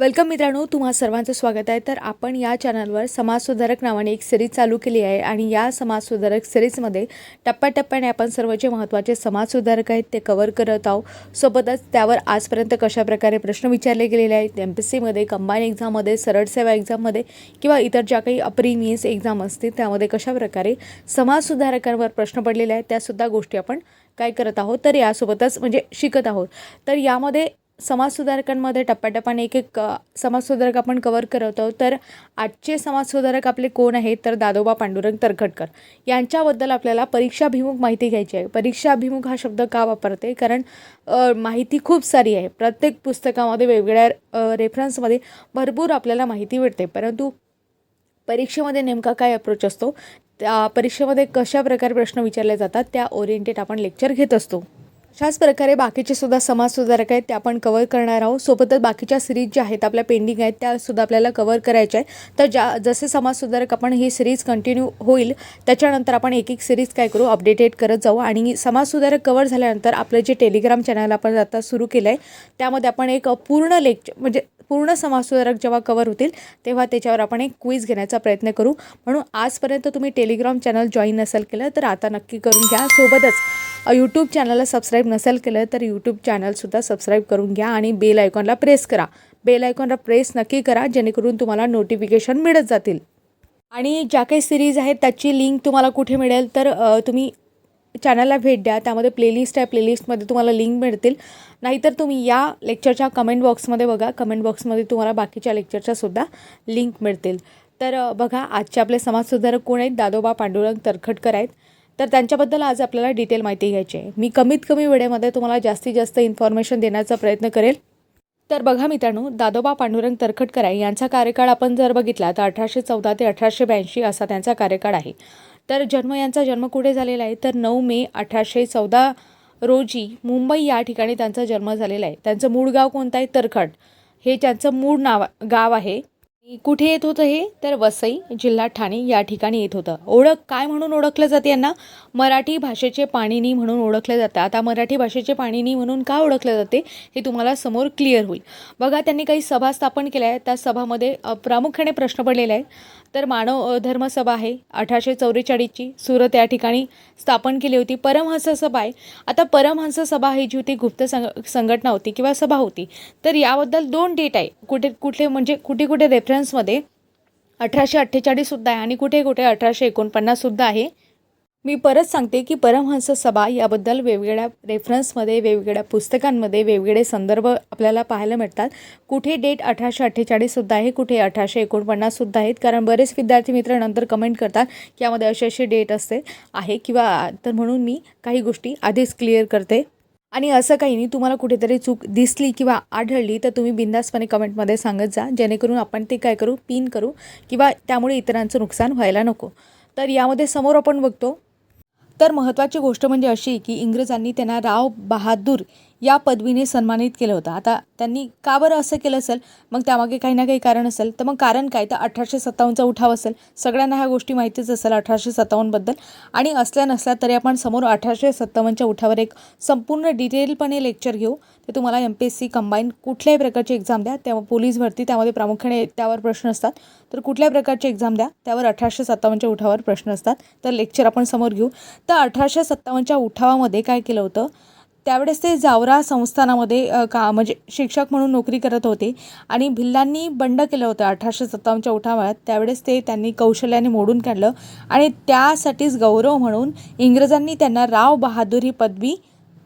Welcome मित्रांनो तुम्हा सर्वांचं स्वागत आहे. तर आपण या चॅनलवर समाजसुधारक नावाने एक सिरीज चालू केली आहे आणि या समाजसुधारक सिरीजमध्ये टप्प्याटप्प्याने आपण सर्व जे महत्त्वाचे समाजसुधारक आहेत ते कवर करत आहोत. सोबतच त्यावर आजपर्यंत कशाप्रकारे प्रश्न विचारले गेलेले आहेत एम पी सीमध्ये कंबाईन एक्झाममध्ये सरळ सेवा एक्झाममध्ये किंवा इतर ज्या काही अप्री मीन्स एक्झाम असतील त्यामध्ये कशाप्रकारे समाजसुधारकांवर प्रश्न पडलेले आहेत त्यासुद्धा गोष्टी आपण काय करत आहोत तर यासोबतच म्हणजे शिकत आहोत. तर यामध्ये समाजसुधारकांमध्ये टप्प्याटप्प्याने एक एक समाजसुधारक आपण कवर करत आहोत तर आजचे समाजसुधारक आपले कोण आहेत? तर दादोबा पांडुरंग तरखटकर यांच्याबद्दल आपल्याला परीक्षाभिमुख माहिती घ्यायची आहे. परीक्षाभिमुख हा शब्द का वापरते? कारण माहिती खूप सारी आहे. प्रत्येक पुस्तकामध्ये वेगवेगळ्या रेफरन्समध्ये भरपूर आपल्याला माहिती भेटते. परंतु परीक्षेमध्ये नेमका काय अप्रोच असतो? त्या परीक्षेमध्ये कशा प्रकारे प्रश्न विचारले जातात? त्या ओरिएंटेड आपण लेक्चर घेत असतो. अशाच प्रकारे बाकीचे सुद्धा समाजसुधारक आहेत ते आपण कवर करणार आहोत. सोबतच बाकीच्या सिरीज ज्या आहेत आपल्या पेंडिंग आहेत त्या सुद्धा आपल्याला कवर करायच्या आहे तर ज्या जसे समाजसुधारक आपण ही सिरीज कंटिन्यू होईल त्याच्यानंतर आपण एक एक सिरीज काय करू अपडेटेड करत जाऊ. आणि समाजसुधारक कवर झाल्यानंतर आपलं जे टेलिग्राम चॅनल आपण आता सुरू केलं आहे त्यामध्ये आपण एक पूर्ण लेक्चर म्हणजे पूर्ण समाजसुधारक जेव्हा कवर होतील तेव्हा त्याच्यावर आपण एक क्विज घेण्याचा प्रयत्न करू. म्हणून आजपर्यंत तुम्ही टेलिग्राम चॅनल जॉईन नसेल केलं तर आता नक्की करून घ्या. सोबतच यूट्यूब चॅनलला सबस्क्राईब नसेल केलं तर यूट्यूब चॅनलसुद्धा सबस्क्राईब करून घ्या आणि बेल आयकॉनला प्रेस करा. बेल आयकॉनला प्रेस नक्की करा जेणेकरून तुम्हाला नोटिफिकेशन मिळत जातील. आणि ज्या काही सिरीज आहेत त्याची लिंक तुम्हाला कुठे मिळेल तर तुम्ही चॅनलला भेट द्या. त्यामध्ये प्लेलिस्ट आहे. प्लेलिस्टमध्ये तुम्हाला लिंक मिळतील. नाहीतर तुम्ही या लेक्चरच्या कमेंट बॉक्समध्ये बघा. कमेंट बॉक्समध्ये तुम्हाला बाकीच्या लेक्चरच्या सुद्धा लिंक मिळतील. तर बघा आजचे आपले समाजसुधारक कोण आहेत? दादोबा पांडुरंग तरखटकर आहेत. तर त्यांच्याबद्दल आज आपल्याला डिटेल माहिती घ्यायची आहे. मी कमीत कमी वेळेमध्ये तुम्हाला जास्तीत जास्त इन्फॉर्मेशन देण्याचा प्रयत्न करेल. तर बघा मित्रांनो दादोबा पांडुरंग तरखटकर आहे. यांचा कार्यकाळ आपण जर बघितला तर अठराशे चौदा ते अठराशे ब्याऐंशी असा त्यांचा कार्यकाळ आहे. तर जन्म यांचा जन्म कुठे झालेला आहे? तर नऊ मे अठराशे चौदा रोजी मुंबई या ठिकाणी त्यांचा जन्म झालेला आहे. त्यांचं मूळ गाव कोणतं आहे? तरखड. हे त्यांचं मूळ नाव गाव आहे. कुठे येत होतं हे? तर वसई जिल्हा ठाणे या ठिकाणी येत होतं. ओळख काय म्हणून ओळखलं जाते यांना? मराठी भाषेचे पाणिनी म्हणून ओळखलं जातं. आता मराठी भाषेचे पाणिनी म्हणून का ओळखलं जाते? हे तुम्हाला समोर क्लिअर होईल. बघा त्यांनी काही सभा स्थापन केल्या आहेत. त्या सभामध्ये प्रामुख्याने प्रश्न पडलेला आहे तर मानव धर्मसभा धर्म सभा आहे. अठराशे चौवेचाळीसची सुरत या ठिकाणी स्थापन केली होती. परमहंस सभा आहे. आता परमहंस सभा ही जी होती गुप्त संग संघटना होती किंवा सभा होती तर याबद्दल दोन डेट आहे. कुठे कुठे म्हणजे कुठे कुठे रेफरन्समध्ये अठराशे अठ्ठेचाळीससुद्धा आहे आणि कुठे कुठे अठराशे एकोणपन्नाससुद्धा आहे. मी परत सांगते की परमहंस सभा याबद्दल वेगवेगळ्या रेफरन्समध्ये वेगवेगळ्या पुस्तकांमध्ये वेगवेगळे संदर्भ आपल्याला पाहायला मिळतात. कुठे डेट अठराशे अठ्ठेचाळीससुद्धा आहे कुठे अठराशे एकोणपन्नाससुद्धा आहेत. कारण बरेच विद्यार्थी मित्र नंतर कमेंट करतात की यामध्ये अशी अशी डेट असते आहे किंवा तर म्हणून मी काही गोष्टी आधीच क्लिअर करते. आणि असं काही नाही तुम्हाला कुठेतरी चूक दिसली किंवा आढळली तर तुम्ही बिंदासपणे कमेंटमध्ये सांगत जा. जेणेकरून आपण ते काय करू पिन करू किंवा त्यामुळे इतरांचं नुकसान व्हायला नको. तर यामध्ये समोर आपण बघतो तर महत्त्वाची गोष्ट म्हणजे अशी की इंग्रजांनी त्यांना राव बहादूर या पदवीने सन्मानित केलं होतं. आता त्यांनी का बरं असं केलं असेल? मग त्यामागे काही ना काही कारण असेल. तर मग कारण काय? तर अठराशे सत्तावन्नचा उठाव असेल. सगळ्यांना ह्या गोष्टी माहितीच असेल अठराशे सत्तावन्नबद्दल आणि असल्या नसल्या तरी आपण समोर अठराशे सत्तावन्नच्या उठावर एक संपूर्ण डिटेलपणे लेक्चर घेऊ. ते तुम्हाला M P S C combine कुठल्याही प्रकारची एक्झाम द्या. तेव्हा पोलीस भरती त्यामध्ये प्रामुख्याने त्यावर प्रश्न असतात. तर कुठल्या प्रकारची एक्झाम द्या. त्यावर अठराशे सत्तावन्नच्या उठावर प्रश्न असतात. तर लेक्चर आपण समोर घेऊ. तर अठराशे सत्तावन्नच्या उठावामध्ये काय केलं होतं? त्यावेळेस ते जावरा संस्थानामध्ये का म्हणजे शिक्षक म्हणून नोकरी करत होते आणि भिल्लांनी बंड केलं होतं अठराशे सत्तावन्नच्या उठावात त्यावेळेस ते त्यांनी कौशल्याने मोडून काढलं आणि त्यासाठीच गौरव म्हणून इंग्रजांनी त्यांना राव बहादूर ही पदवी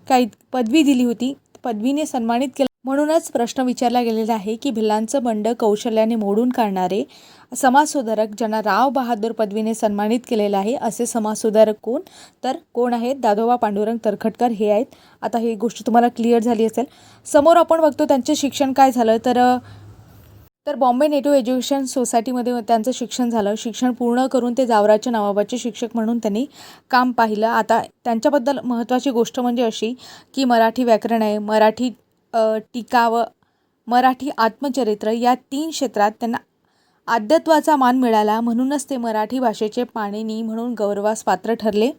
काही पदवी दिली होती. पदवीने सन्मानित केलं. म्हणूनच प्रश्न विचारला गेलेला आहे की भिल्लांचं बंड कौशल्याने मोडून काढणारे समाजसुधारक ज्यांना राव बहादूर पदवीने सन्मानित केलेलं आहे असे समाजसुधारक कोण? तर कोण आहेत? दादोबा पांडुरंग तरखटकर हे आहेत. आता ही गोष्ट तुम्हाला क्लिअर झाली असेल. समोर आपण बघतो त्यांचे शिक्षण काय झालं? तर तर बॉम्बे नेटिव्ह एज्युकेशन सोसायटीमध्ये त्यांचं शिक्षण झालं. शिक्षण पूर्ण करून ते जावराच्या नवाबाचे शिक्षक म्हणून त्यांनी काम पाहिलं. आता त्यांच्याबद्दल महत्त्वाची गोष्ट म्हणजे अशी की मराठी व्याकरण आहे. मराठी टीका व मराठी आत्मचरित्र या तीन क्षेत्रात त्यांना आद्यत्वाचा मान मिळाला म्हणूनच ते मराठी भाषेचे पाणिनी म्हणून गौरवास पात्र ठरले.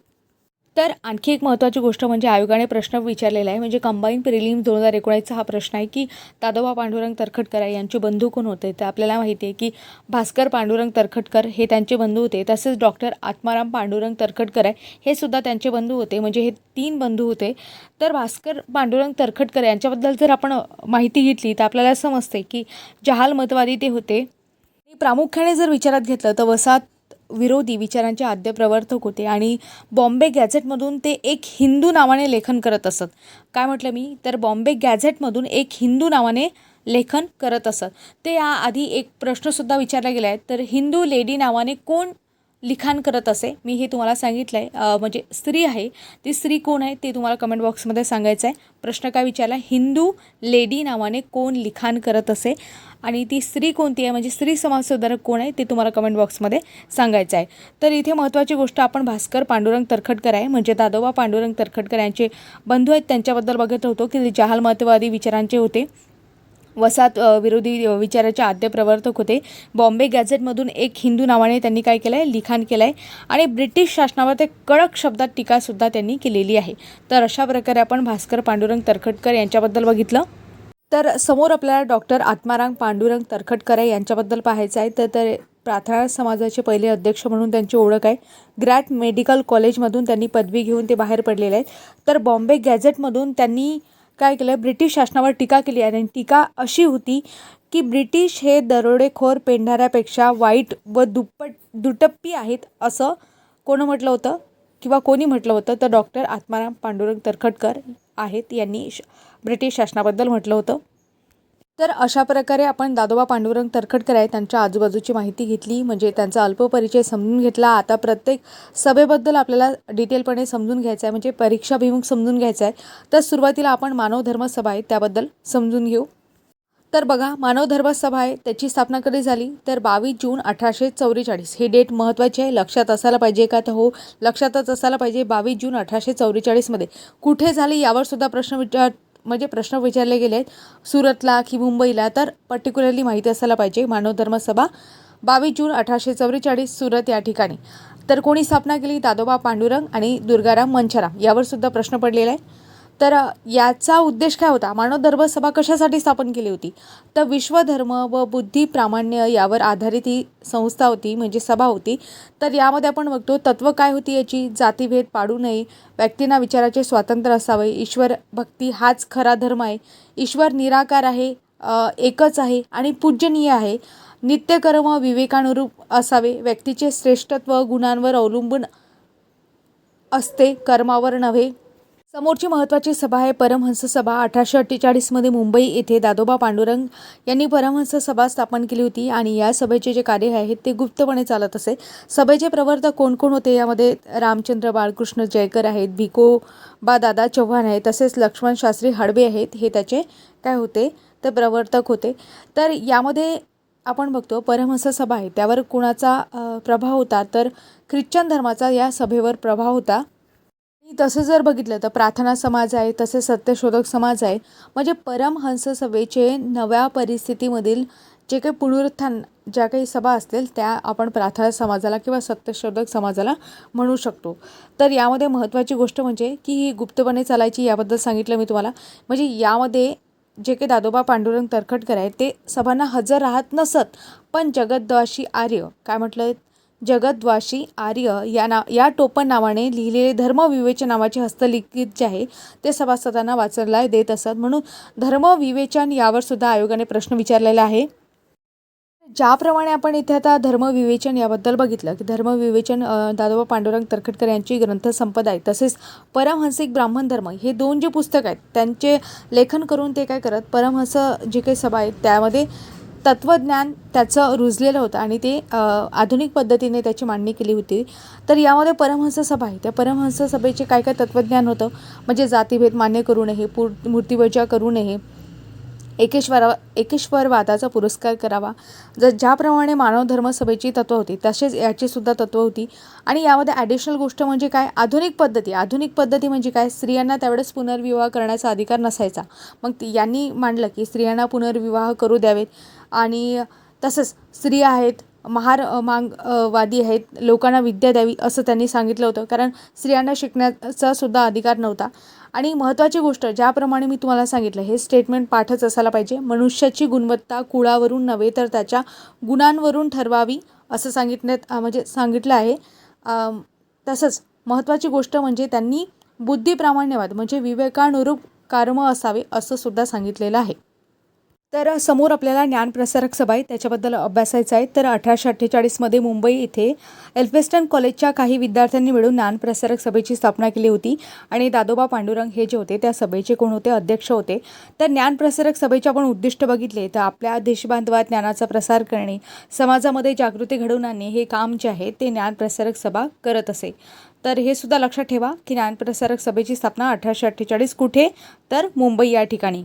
तर आणखी एक महत्त्वाची गोष्ट म्हणजे आयोगाने प्रश्न विचारलेला आहे. म्हणजे कंबाईन प्रिलिम दोन हजार एकोणीसचा हा प्रश्न आहे की दादोबा पांडुरंग तरखटकर यांचे बंधू कोण होते? तर आपल्याला माहिती आहे की भास्कर पांडुरंग तरखटकर हे त्यांचे बंधू होते. तसेच डॉक्टर आत्माराम पांडुरंग तरखटकर आहे. हे सुद्धा त्यांचे बंधू होते. म्हणजे हे तीन बंधू होते. तर भास्कर पांडुरंग तरखटकर यांच्याबद्दल जर आपण माहिती घेतली तर आपल्याला समजते की जहाल मतवादी ते होते. प्रामुख्याने जर विचारात घेतलं तर वसाहत विरोधी विचारांचे आद्य प्रवर्तक होते आणि बॉम्बे गॅझेटमधून ते एक हिंदू नावाने लेखन करत असत. काय म्हटलं मी? तर बॉम्बे गॅझेटमधून एक हिंदू नावाने लेखन करत असत. ते याआधी एक प्रश्नसुद्धा विचारला गेला आहे तर हिंदू लेडी नावाने कोण लिखाण करत असे. मी हे तुम्हाला सांगितलं आहे म्हणजे स्त्री आहे. ती स्त्री कोण आहे ते तुम्हाला कमेंट बॉक्समध्ये सांगायचं आहे प्रश्न काय विचारला? हिंदू लेडी नावाने कोण लिखाण करत असे? आणि ती स्त्री कोणती आहे? म्हणजे स्त्री समाजसुधारक कोण आहे ते तुम्हाला कमेंट बॉक्समध्ये सांगायचं आहे तर इथे महत्त्वाची गोष्ट आपण भास्कर पांडुरंग तरखटकर आहे. म्हणजे दादोबा पांडुरंग तरखटकर यांचे बंधू आहेत. त्यांच्याबद्दल बघत होतो की ते जहाल महत्त्ववादी विचारांचे होते. वसाहत विरोधी विचाराचे आद्य प्रवर्तक होते. बॉम्बे गॅझेटमधून एक हिंदू नावाने त्यांनी काय केलं आहे लिखाण केलं आहे आणि ब्रिटिश शासनावर ते कडक शब्दात टीकासुद्धा त्यांनी केलेली आहे. तर अशा प्रकारे आपण भास्कर पांडुरंग तरखटकर यांच्याबद्दल बघितलं. तर समोर आपल्याला डॉक्टर आत्माराम पांडुरंग तरखटकर आहे यांच्याबद्दल पाहायचं आहे. तर तर प्रार्थना समाजाचे पहिले अध्यक्ष म्हणून त्यांची ओळख आहे. ग्रॅट मेडिकल कॉलेजमधून त्यांनी पदवी घेऊन ते बाहेर पडलेले आहेत. तर बॉम्बे गॅझेटमधून त्यांनी काय केलं ब्रिटिश शासनावर टीका केली आहे. आणि टीका अशी होती की ब्रिटिश हे दरोडेखोर पेंढाऱ्यापेक्षा वाईट व दुप्पट दुटप्पी आहेत असं कोणं म्हटलं होतं? किंवा कोणी म्हटलं होतं? तर डॉक्टर आत्माराम पांडुरंग तरखटकर आहेत यांनी श ब्रिटिश शासनाबद्दल म्हटलं होतं. तर अशा प्रकारे आपण दादोबा पांडुरंग तरखडकर आहे त्यांच्या आजूबाजूची माहिती घेतली म्हणजे त्यांचा अल्प परिचय समजून घेतला. आता प्रत्येक सभेबद्दल आपल्याला डिटेलपणे समजून घ्यायचं आहे म्हणजे परीक्षाभिमुख समजून घ्यायचं आहे. तर सुरुवातीला आपण मानव धर्म सभा आहे त्याबद्दल समजून घेऊ. तर बघा मानव धर्म सभा आहे त्याची स्थापना कधी झाली? तर बावीस जून अठराशे चौवेचाळीस. हे डेट महत्त्वाची आहे लक्षात असायला पाहिजे का? तर हो लक्षातच असायला पाहिजे बावीस जून अठराशे चौवेचाळीसमध्ये कुठे झाली यावर सुद्धा प्रश्न विचार म्हणजे प्रश्न विचारले गेले आहेत सुरतला की मुंबईला तर पर्टिक्युलरली माहिती असायला पाहिजे मानव धर्म सभा बावीस जून अठराशे चौवेचाळीस सुरत या ठिकाणी. तर कोणी स्थापना केली? दादोबा पांडुरंग आणि दुर्गाराम मंचाराम. यावर सुद्धा प्रश्न पडलेला आहे तर याचा उद्देश काय होता? मानव धर्म सभा कशासाठी स्थापन केली होती? तर विश्वधर्म व बुद्धी प्रामाण्य यावर आधारित ही संस्था होती म्हणजे सभा होती. तर यामध्ये आपण बघतो तत्व काय होती याची? जातीभेद पाडू नये व्यक्तींना विचाराचे स्वातंत्र्य असावे ईश्वर भक्ती हाच खरा धर्म आहे. ईश्वर निराकार आहे एकच आहे आणि पूजनीय आहे. नित्यकर्म विवेकानुरूप असावे व्यक्तीचे श्रेष्ठत्व गुणांवर अवलंबून असते कर्मावर नव्हे. समोरची महत्त्वाची सभा आहे परमहंस सभा. अठराशे अठ्ठेचाळीसमध्ये मुंबई येथे दादोबा पांडुरंग यांनी परमहंस सभा स्थापन केली होती आणि या सभेचे जे कार्य आहेत ते गुप्तपणे चालत असे. सभेचे प्रवर्तक कोण कोण होते? यामध्ये रामचंद्र बाळकृष्ण जयकर आहेत भिकोबा दादा चव्हाण आहेत तसेच लक्ष्मण शास्त्री हडबे आहेत. हे त्याचे काय होते? तर प्रवर्तक होते. तर यामध्ये आपण बघतो परमहंस सभा आहे. त्यावर कुणाचा प्रभाव होता? तर ख्रिश्चन धर्माचा या सभेवर प्रभाव होता. तसं जर बघितलं तर प्रार्थना समाज आहे तसे सत्यशोधक समाज आहे. म्हणजे परमहंस सभेचे नव्या परिस्थितीमधील जे काही पुनरुत्थान ज्या काही सभा असतील त्या आपण प्रार्थना समाजाला किंवा सत्यशोधक समाजाला म्हणू शकतो. तर यामध्ये महत्त्वाची गोष्ट म्हणजे की ही गुप्तपणे चालायची याबद्दल सांगितलं मी तुम्हाला. म्हणजे यामध्ये जे काही दादोबा पांडुरंग तरखटकर आहेत ते सभांना हजर राहत नसत. पण जगद्वाशी आर्य काय म्हटलं? जगद्वाशी आर्य या ना या टोपण नावाने लिहिलेले धर्मविवेचन नावाचे हस्तलिखित जे आहे ते सभासदांना वाचायला देत असत. म्हणून धर्मविवेचन यावर सुद्धा आयोगाने प्रश्न विचारलेला आहे. ज्याप्रमाणे आपण इथे आता धर्मविवेचन याबद्दल बघितलं की धर्मविवेचन दादोबा पांडुरंग तरखडकर यांची ग्रंथसंपदा आहे. तसेच परमहंसिक ब्राह्मण धर्म हे दोन जे पुस्तक आहेत त्यांचे लेखन करून ते काय करत परमहंस जे काही सभा आहेत त्यामध्ये तत्त्वज्ञान त्याचं रुजलेलं होतं आणि ते आधुनिक पद्धतीने त्याची मांडणी केली होती. तर यामध्ये परमहंस सभा आहे. त्या परमहंस सभेचे काय काय तत्त्वज्ञान होतं? म्हणजे जातीभेद मान्य करू नये पूर मूर्तीवजा करू नये. एकेश्वरा एकेश्वरवादाचा पुरस्कार करावा. जर ज्याप्रमाणे मानव धर्म सभेची तत्त्व होती तसेच याची सुद्धा तत्त्व होती. आणि यामध्ये ॲडिशनल गोष्ट म्हणजे काय? आधुनिक पद्धती. आधुनिक पद्धती म्हणजे काय? स्त्रियांना त्यावेळेस पुनर्विवाह करण्याचा अधिकार नसायचा. मग यांनी मांडलं की स्त्रियांना पुनर्विवाह करू द्यावेत. आणि तसंच स्त्रिया आहेत महार मांग वादी आहेत लोकांना विद्या द्यावी असं त्यांनी सांगितलं होतं. कारण स्त्रियांना शिकण्याचा सुद्धा अधिकार नव्हता. आणि महत्त्वाची गोष्ट ज्याप्रमाणे मी तुम्हाला सांगितलं हे स्टेटमेंट पाठच असायला पाहिजे. मनुष्याची गुणवत्ता कुळावरून नव्हे तर त्याच्या गुणांवरून ठरवावी असं सांगितण्यात म्हणजे सांगितलं आहे. तसंच महत्त्वाची गोष्ट म्हणजे त्यांनी बुद्धिप्रामाण्यवाद म्हणजे विवेकानुरूप कर्म असावे असं सुद्धा सांगितलेलं आहे. तर समोर आपल्याला ज्ञानप्रसारक सभा आहे त्याच्याबद्दल अभ्यासायचं आहे. तर अठराशे अठ्ठेचाळीसमध्ये मुंबई इथे एल्फेस्टन कॉलेजच्या काही विद्यार्थ्यांनी मिळून ज्ञानप्रसारक सभेची स्थापना केली होती. आणि दादोबा पांडुरंग हे जे होते त्या सभेचे कोण होते? अध्यक्ष होते. तर ज्ञानप्रसारक सभेचे आपण उद्दिष्ट बघितले. तर आपल्या देशबांधवात ज्ञानाचा प्रसार करणे समाजामध्ये जागृती घडवून आणणे हे काम जे आहे ते ज्ञानप्रसारक सभा करत असे. तर हे सुद्धा लक्षात ठेवा की ज्ञानप्रसारक सभेची स्थापना अठराशे अठ्ठेचाळीस कुठे? तर मुंबई या ठिकाणी.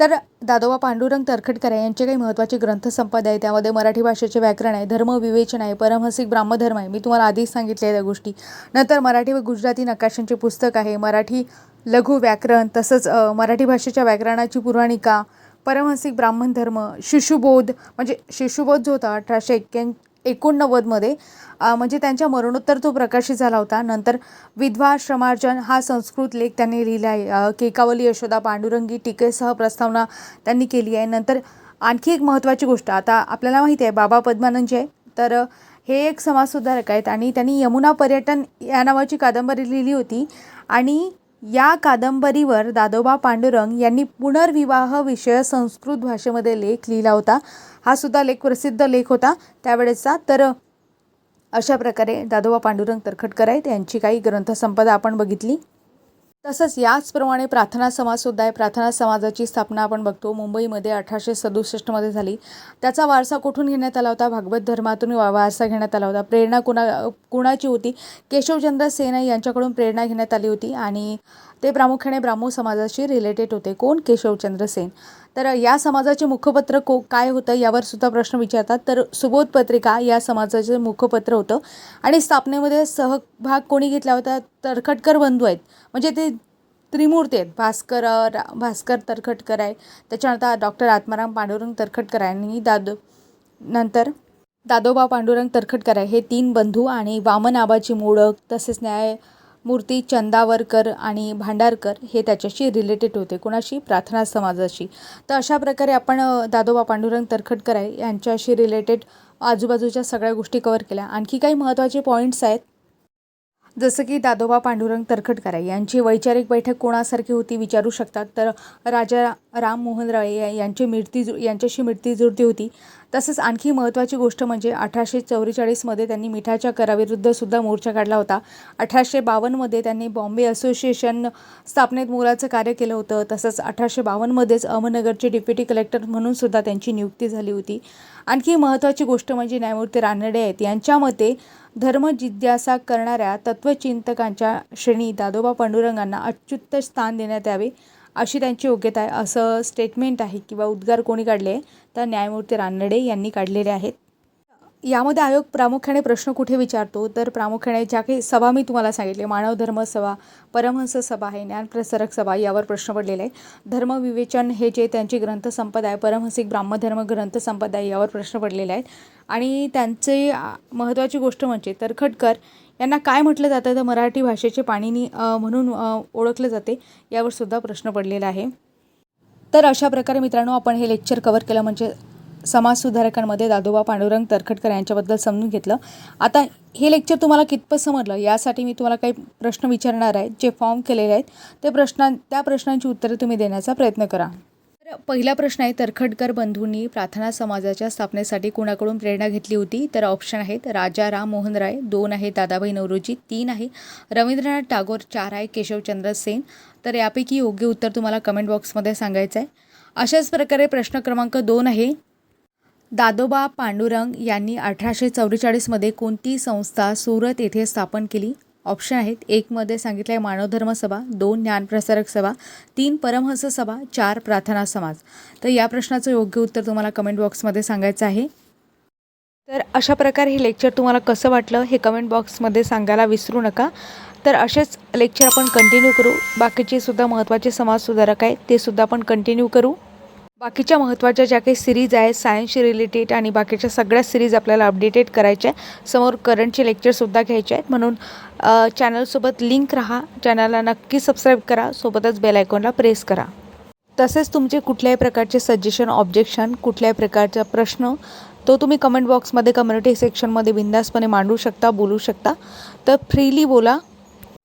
तर दादोबा पांडुरंग तरखडकर आहे. यांचे काही महत्त्वाचे ग्रंथसंपदा आहे त्यामध्ये मराठी भाषेचे व्याकरण आहे. धर्मविवेचन आहे. परमहसिक ब्राह्मधर्म आहे. मी तुम्हाला आधीच सांगितलेल्या त्या गोष्टी. नंतर मराठी व गुजराती नकाशांचे पुस्तक आहे. मराठी लघु व्याकरण तसंच मराठी भाषेच्या व्याकरणाची पुराणिका परमहसिक ब्राह्मण धर्म शिशुबोध म्हणजे शिशुबोध जो होता अठराशे एक्क्या एकोणनव्वदमध्ये म्हणजे त्यांच्या मरणोत्तर तो प्रकाशित झाला होता नंतर विधवा श्रमार्जन हा संस्कृत लेख त्यांनी लिहिला आहे. केकावली यशोदा पांडुरंगी टीकेसह प्रस्तावना त्यांनी केली आहे. नंतर आणखी एक महत्त्वाची गोष्ट आता आपल्याला माहिती आहे बाबा पद्मानंद जे आहे. तर हे एक समाजसुधारक आहेत आणि त्यांनी यमुना पर्यटन या नावाची कादंबरी लिहिली होती आणि या कादंबरीवर दादोबा पांडुरंग यांनी पुनर्विवाह विषय संस्कृत भाषेमध्ये लेख लिहिला होता. हा सुद्धा लेख प्रसिद्ध लेख होता. त्यावेळेचा तर अशा प्रकारे दादोबा पांडुरंग तर्खटकर आहेत. यांची काही ग्रंथसंपदा आपण बघितली. तसंच याचप्रमाणे प्रार्थना समाजसुद्धा आहे. प्रार्थना समाजाची स्थापना आपण बघतो. मुंबईमध्ये अठराशे सदुसष्टमध्ये झाली. त्याचा वारसा कुठून घेण्यात आला होता? भागवत धर्मातून वारसा घेण्यात आला होता. प्रेरणा कुणा कुणाची होती? केशवचंद्र सेना यांच्याकडून प्रेरणा घेण्यात आली होती. आणि ते प्रामुख्याने ब्राह्मो समाजाशी रिलेटेड होते. कोण? केशवचंद्र सेन. तर या समाजाचे मुखपत्र को काय होतं यावर सुद्धा प्रश्न विचारतात. तर सुबोध पत्रिका या समाजाचे मुखपत्र होतं. आणि स्थापनेमध्ये सहभाग कोणी घेतला होता? तरखटकर बंधू आहेत. म्हणजे ते त्रिमूर्ती आहेत. भास्कर रा भास्कर तरखटकर आहे. त्याच्यानंतर डॉक्टर आत्माराम पांडुरंग तरखटकर आहे. आणि दादो नंतर दादोबा पांडुरंग तरखटकर आहे. हे तीन बंधू आणि वामन आबाची मोडक तसेच न्याय मूर्ती चंदावरकर आणि भांडारकर हे त्याच्याशी रिलेटेड होते कोणाशी? प्रार्थना समाजाशी. तर अशा प्रकारे आपण दादोबा पांडुरंग तरखटकर आहे यांच्याशी रिलेटेड आजूबाजूच्या सगळ्या गोष्टी कवर केल्या. आणखी काही महत्त्वाचे पॉईंट्स आहेत? जसं की दादोबा पांडुरंग तरखटकर आहे यांची वैचारिक बैठक कोणासारखी होती विचारू शकतात. तर राजा राम मोहन राय यांची मिळती जु यांच्याशी मिळती जुळती होती. तसंच आणखी महत्त्वाची गोष्ट म्हणजे अठराशे चौवेचाळीसमध्ये त्यांनी मिठाच्या कराविरुद्धसुद्धा मोर्चा काढला होता. अठराशे बावन्नमध्ये त्यांनी बॉम्बे असोसिएशन स्थापनेत मोलाचं कार्य केलं होतं. तसंच अठराशे बावन्नमध्येच अहमदनगरचे डेप्युटी कलेक्टर म्हणून सुद्धा त्यांची नियुक्ती झाली होती. आणखी महत्त्वाची गोष्ट म्हणजे न्यायमूर्ती रानडे आहेत. यांच्या मते धर्म जिज्ञासा करणाऱ्या तत्त्वचिंतकांच्या श्रेणी दादोबा पांडुरंगांना अच्युत स्थान देण्यात यावे. अशी त्यांची योग्यता आहे. असं स्टेटमेंट आहे किंवा उद्गार कोणी काढले आहे तर न्यायमूर्ती रानडे यांनी काढलेले आहेत. यामध्ये आयोग प्रामुख्याने प्रश्न कुठे विचारतो? तर प्रामुख्याने ज्या काही सभा मी तुम्हाला सांगितले मानव धर्म सभा परमहंस सभा आहे ज्ञानप्रसारक सभा यावर प्रश्न पडलेले आहे धर्मविवेचन हे जे त्यांची ग्रंथसंपदा आहे परमहंसिक ब्राह्मधर्म ग्रंथसंपदा आहे यावर प्रश्न पडलेले आहेत. आणि त्यांचे महत्त्वाची गोष्ट म्हणजे तर खटकर यांना काय म्हटलं जातं? तर मराठी भाषेचे पाणिनी म्हणून ओळखलं ओळखले जाते. यावर सुद्धा प्रश्न पडलेला आहे. तर अशा प्रकारे मित्रांनो आपण हे लेक्चर कवर केलं. म्हणजे समाजसुधारकांमध्ये दादोबा पांडुरंग तरखटकर यांच्याबद्दल समजून घेतलं. आता हे लेक्चर तुम्हाला कितपत समजलं? यासाठी मी तुम्हाला काही प्रश्न विचारणार आहे जे फॉर्म केलेले आहेत. ते प्रश्नां त्या प्रश्नांची उत्तरे तुम्ही देण्याचा प्रयत्न करा. तर पहिला प्रश्न आहे तरखटकर बंधूंनी प्रार्थना समाजाच्या स्थापनेसाठी कुणाकडून प्रेरणा घेतली होती? तर ऑप्शन आहेत राजा राम मोहन राय दोन आहे दादाबाई नवरोजी तीन आहे रवींद्रनाथ टागोर चार आहे केशवचंद्र सेन. तर यापैकी योग्य उत्तर तुम्हाला कमेंट बॉक्समध्ये सांगायचं आहे. अशाच प्रकारे प्रश्न क्रमांक दोन आहे दादोबा पांडुरंग यांनी अठराशे चौवेचाळीसमध्ये कोणती संस्था सुरत येथे स्थापन केली? ऑप्शन आहेत. एकमध्ये सांगितलं आहे मानवधर्म सभा दोन ज्ञानप्रसारक सभा तीन परमहंस सभा चार प्रार्थना समाज. तर या प्रश्नाचं योग्य उत्तर तुम्हाला कमेंट बॉक्समध्ये सांगायचं आहे. तर अशा प्रकारे हे लेक्चर तुम्हाला कसं वाटलं हे कमेंट बॉक्समध्ये सांगायला विसरू नका. तर असेच लेक्चर आपण कंटिन्यू करू. बाकीचे सुद्धा महत्त्वाचे समाजसुधारक आहेत ते सुद्धा आपण कंटिन्यू करू. बाकीच्या महत्त्वाच्या ज्या काही सिरीज आहेत सायन्सशी रिलेटेड आणि बाकीच्या सगळ्या सिरीज आपल्याला अपडेटेड करायच्या आहे समोर करंटचे लेक्चरसुद्धा घ्यायचे आहेत. म्हणून चॅनलसोबत लिंक राहा चॅनलला नक्की सबस्क्राईब करा सोबतच बेल आयकॉनला प्रेस करा. तसेच तुमचे कुठल्याही प्रकारचे सजेशन ऑब्जेक्शन कुठल्याही प्रकारचा प्रश्न तो तुम्ही कमेंट बॉक्समध्ये कम्युनिटी सेक्शनमध्ये बिंदासपणे मांडू शकता बोलू शकता. तर फ्रीली बोला.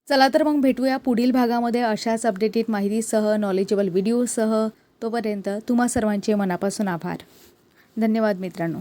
चला तर मग भेटूया पुढील भागामध्ये अशाच अपडेटेड माहितीसह नॉलेजेबल व्हिडिओसह तोपर्यंत तुम्हा सर्वांचे मनापासून आभार. धन्यवाद मित्रांनो.